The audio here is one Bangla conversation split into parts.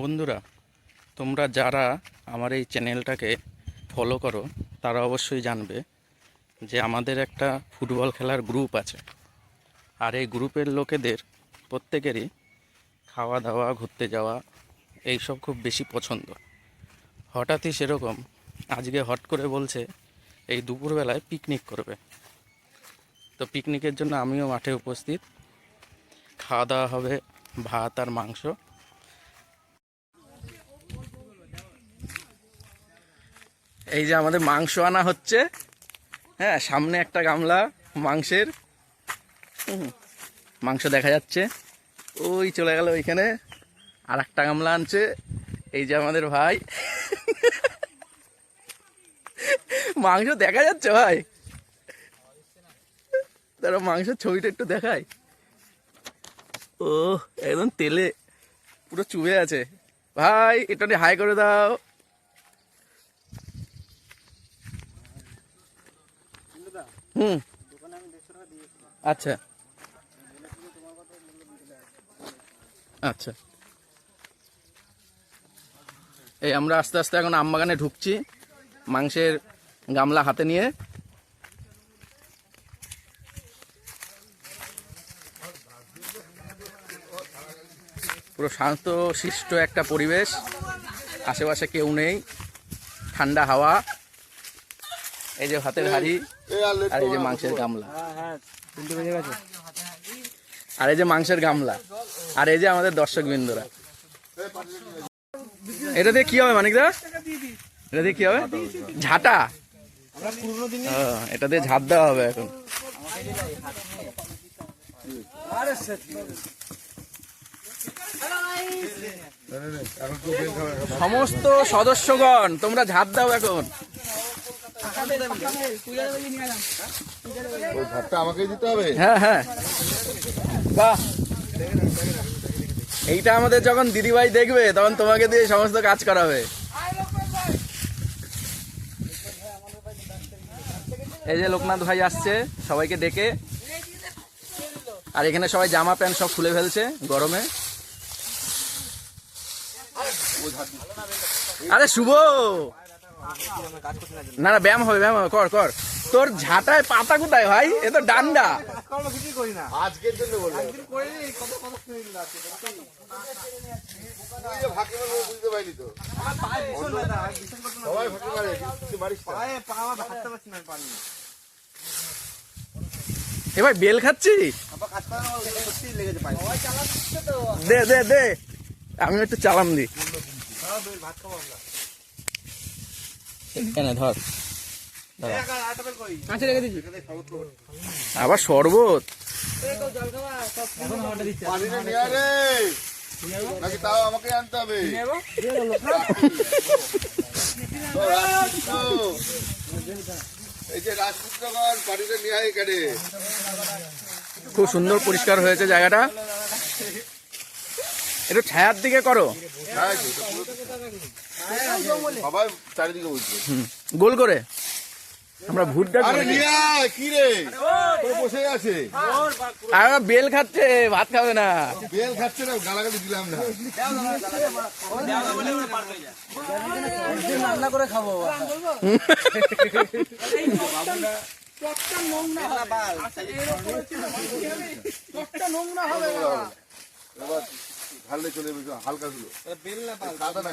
বন্ধুরা, তোমরা যারা আমার এই চ্যানেলটাকে ফলো করো, তারা অবশ্যই জানবে যে আমাদের একটা ফুটবল খেলার গ্রুপ আছে। আর এই গ্রুপের লোকেদের প্রত্যেকেরই খাওয়া দাওয়া ঘুরতে যাওয়া এইসব খুব বেশি পছন্দ। হঠাৎই সেরকম আজকে হট করে বলছে, এই দুপুরবেলায় পিকনিক করবে। তো পিকনিকের জন্য আমিও মাঠে উপস্থিত। খাওয়া দাওয়া হবে, ভাত আর মাংস। এই যে আমাদের মাংস আনা হচ্ছে। হ্যাঁ সামনে একটা গামলা মাংসের। মাংস দেখা যাচ্ছে। ওই চলে গেল ওইখানে। আর একটা গামলা আনছে। এই যে আমাদের ভাই। মাংস দেখা যাচ্ছে ভাই। তারা মাংসের ছবিটা একটু দেখায় ও একদম তেলে পুরো চুবে আছে। ভাই, এটা হাই করে দাও। হুম। আচ্ছা। আচ্ছা। এই আমরা আস্তে আস্তে এখন আমবাগানে ঢুকছি, মাংসের গামলা হাতে নিয়ে। পুরো শান্ত শিষ্ট একটা পরিবেশ, আশেপাশে কেউ নেই, ঠান্ডা হাওয়া। এই যে ভাতের হাড়ি আর এই যে মাংসের গামলা। আর এই যে মাংসের গামলা। আর এই যে আমাদের দর্শক বিন্দুরা এটা দিয়ে কি হবে মানিকদা? এটা দিয়ে কি হবে? ঝাঁটা? এটা দিয়ে ঝাঁট দেওয়া হবে এখন। সমস্ত সদস্যগণ তোমরা ঝাঁপ দাও এখন। ওই ভাতটা আমাকে দিতে হবে? হ্যাঁ হ্যাঁ। বাহ। এইটা আমাদের যখন দিদিভাই দেখবে তখন তোমাকে দিয়ে সমস্ত কাজ করাবে। এই যে লোকনাথ ভাই আসছে সবাইকে ডেকে। আর এখানে সবাই জামা প্যান্ট সব খুলে ফেলছে গরমে। আরে শুভ! না না ব্যায়াম হবে ব্যায়াম হবে কর কর। তোর ঝাঁটায় পাতা কোথায় ভাই? এ তো ডান্ডা। আজকের জন্য। এ ভাই বেল খাচ্ছি দে দে দে। আমি একটু চালাম দি। কেন ধর? আবার শরবত? নাকি তাও আমাকে আনতে হবে? এই যে রাজপুত্রগণ পানিটা নিয়ে এখানে খুব সুন্দর পরিষ্কার হয়েছে জায়গাটা। একটু ছায়ার দিকে করো। হ্যাঁ, সবাই চারিদিকে বলছে হুম, গোল করে। আমরা ভুট্টা আরে নিয়ে আয়, কি রে? বসে আছে। আর বেল খাচ্ছে ভাত খাবে না। বেল খাচ্ছে না গালাগালি দিলাম না। এবার ঢাললে চলে যাবে হালকা গুলো কাদা না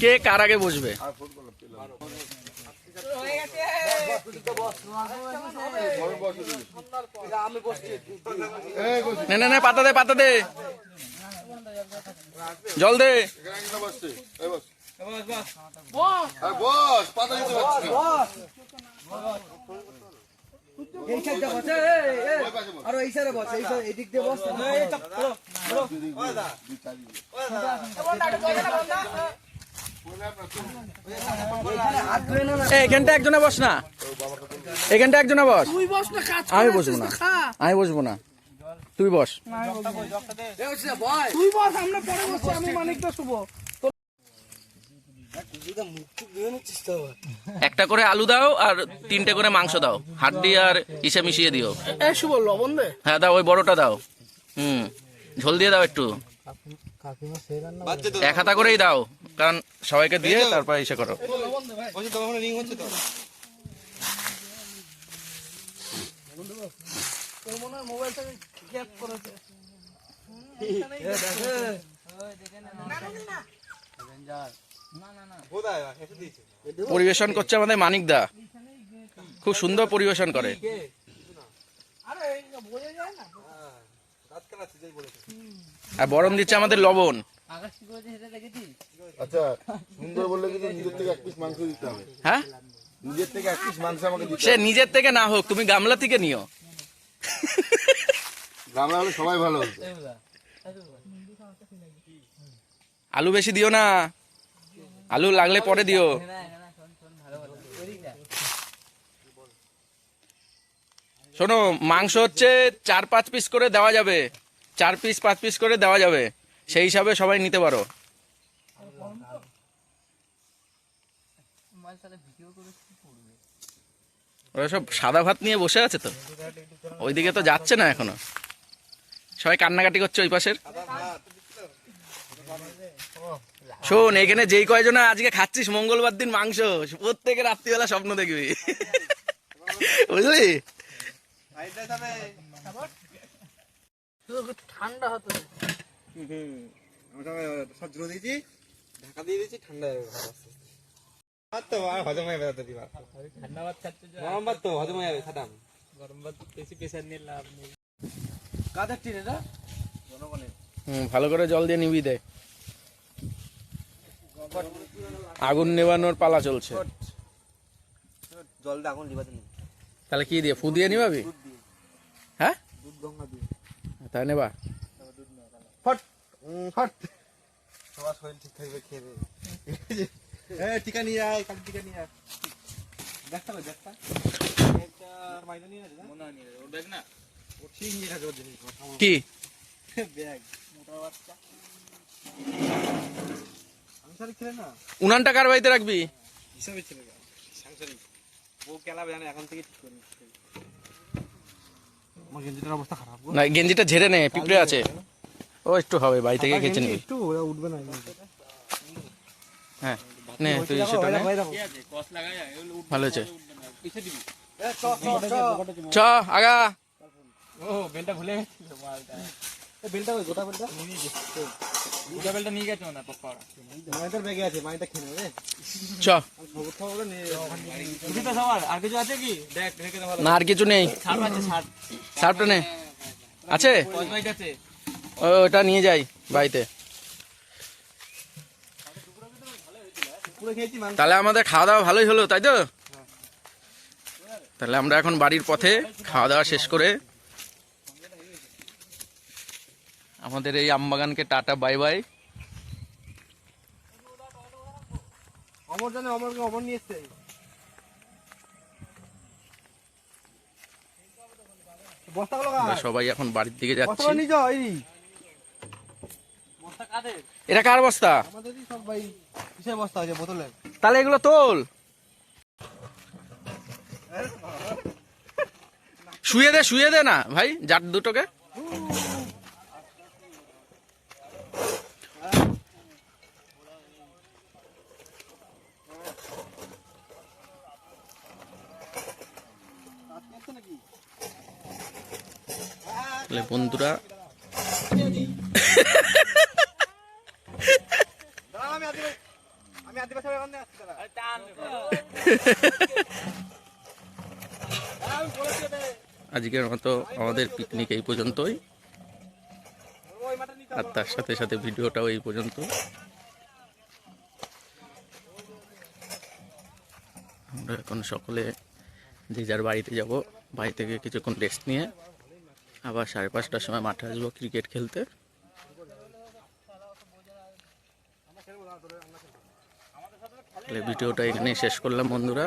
কে কার আগে বসবে? না না না পাতা দে পাতা দে। জল দে। বস। বস, পাতা দিতে পারছি ওই পাশে আর এই সাইডে বস এই সাইডে এদিক দিয়ে বস। হাত ধুয়ে না এই, এখানটা একজনে বস না। এখানটা একজনে বস। তুই বস না আমি বসবো না। আমি বসবো না। তুই বস। তুই বস আমরা পরে বসছি আমি মানিকটা শুভ মুখ টুক দিয়ে নিচ্ছিস তো আবার। একটা করে আলু দাও আর তিনটে করে মাংস দাও। হাড্ডি আর ইসে মিশিয়ে দিও। লবণ দে। হ্যাঁ দাও ওই বড়টা দাও। হুম ঝোল দিয়ে দাও একটু। এক হাতা করেই দাও কারণ সবাইকে দিয়ে তারপর ইসে করো। তোর পরিবেশন করছে আমাদের মানিক দা। খুব সুন্দর পরিবেশন করে। আরে বরণ দিচ্ছে আমাদের লবণ। আচ্ছা সুন্দর বললে কিন্তু নিজের থেকে এক পিস মাংস দিতে হবে। হ্যাঁ? নিজের থেকে এক পিস মাংস আমাকে দিতে সে নিজের থেকে না হোক তুমি গামলা থেকে নিও। গামলা হলে সবাই ভালো আলু বেশি দিও না। আলু লাগলে পরে দিও। শোনো, মাংস হচ্ছে চার পাঁচ পিস করে দেওয়া যাবে। চার পিস পাঁচ পিস করে দেওয়া যাবে। সেই হিসাবে সবাই নিতে পারো। ওরা সব সাদা ভাত নিয়ে বসে আছে তো। ওইদিকে তো যাচ্ছে না এখনও। সবাই কান্নাকাটি করছে ওই পাশের। শোন এখানে যেই কয়জন আজকে খাচ্ছিস মঙ্গলবার দিন মাংস প্রত্যেকে রাত্রিবেলা স্বপ্ন দেখবি। বুঝলি? ঠান্ডা হতে। দে। সব জুড়ে দিয়েছি ঢাকা দিয়ে দিয়েছি ঠান্ডা হয়ে যাবে আর তো হজম হয়ে যাবে দিবা ঠান্ডা ভাত খাচ্ছে গরম ভাত তো হজম হয়ে যাবে খাতাম গরম ভাত বেশি প্রেশার নিয়ে লাভ নেই কাদের টিন এটা হুম ভালো করে জল দিয়ে নিবি দে। আগুন নেবানোর পালা চলছে। জল আগুন নেই। তাহলে কি দিয়ে ফু দিয়ে নিবাবি? হ্যাঁ? দুধ গঙ্গা দিয়ে। তাই নেবা। ফট ফট। সবার শরীর ঠিক থাকবে খেয়ে টিকা নিয়ে আয় কাল টিকা নিয়ে আয়। দেখতে দেখতে কি? ব্যাগ মোটা বাচ্চা। সাংসারিক ছেলে না? উনান টাকার বাড়িতে রাখবি? হিসাবে ছেলে সাংসারিক। বউ কেলাবে জানে এখন থেকে ঠিক করে আমার গেঞ্জিটার অবস্থা খারাপ না গেঞ্জিটা ঝেড়ে নে পিঁপড়ে আছে। ও একটু হবে বাড়ি থেকে খেচে নিবি একটু ওরা উঠবে না হ্যাঁ নে তুই সেটা নে। ভালো হয়েছে। চ আগা। ও বেলটা ভুলে গেছিল মালটা। এ বেলটা ওই গোটা বেলটা? গোটা বেলটা নিয়ে গেছে না পাপা মাইটার ব্যাগে আছে মাইটা খেয়ে নেবে। চ। খবর খবর নিয়ে বুঝি তো সবার আর কিছু আছে কি? দেখ রেখে দে না আর কিছু নেই। ছাড় আছে ছাড়। সার্ফটা নে। আছে? আছে। ও ওটা নিয়ে যাই বাড়িতে। তাহলে আমাদের খাওয়া দাওয়া ভালোই হলো তাই তো? তাহলে আমরা এখন বাড়ির পথে খাওয়া দাওয়া শেষ করে আমাদের এই আমবাগানকে টাটা বাই বাই। অমর জানে অমরকে অমর নিয়ে এসছে। বস্তাগুলো আমরা কার? সবাই এখন বাড়ির দিকে যাচ্ছি। এটা কার বস্তা? তাহলে এগুলো তোল। শুয়ে দে শুয়ে দে না ভাই জাট দুটোকে তাহলে বন্ধুরা দাঁড়াও, আমি আদিবাসী আমি আদিবাসী বাগান দিয়ে আসছি দাঁড়া। দাঁড়াও, আমি বলেছি ওদের। আজকের মতো আমাদের পিকনিক এই পর্যন্তই আর তার সাথে সাথে ভিডিওটাও এই পর্যন্ত আমরা এখন সকলে যে যার বাড়িতে যাব, বাড়ি থেকে কিছুক্ষণ রেস্ট নিয়ে আবার সাড়ে পাঁচটার সময় মাঠে আসব ক্রিকেট খেলতে। ভিডিওটা এখানেই শেষ করলাম বন্ধুরা।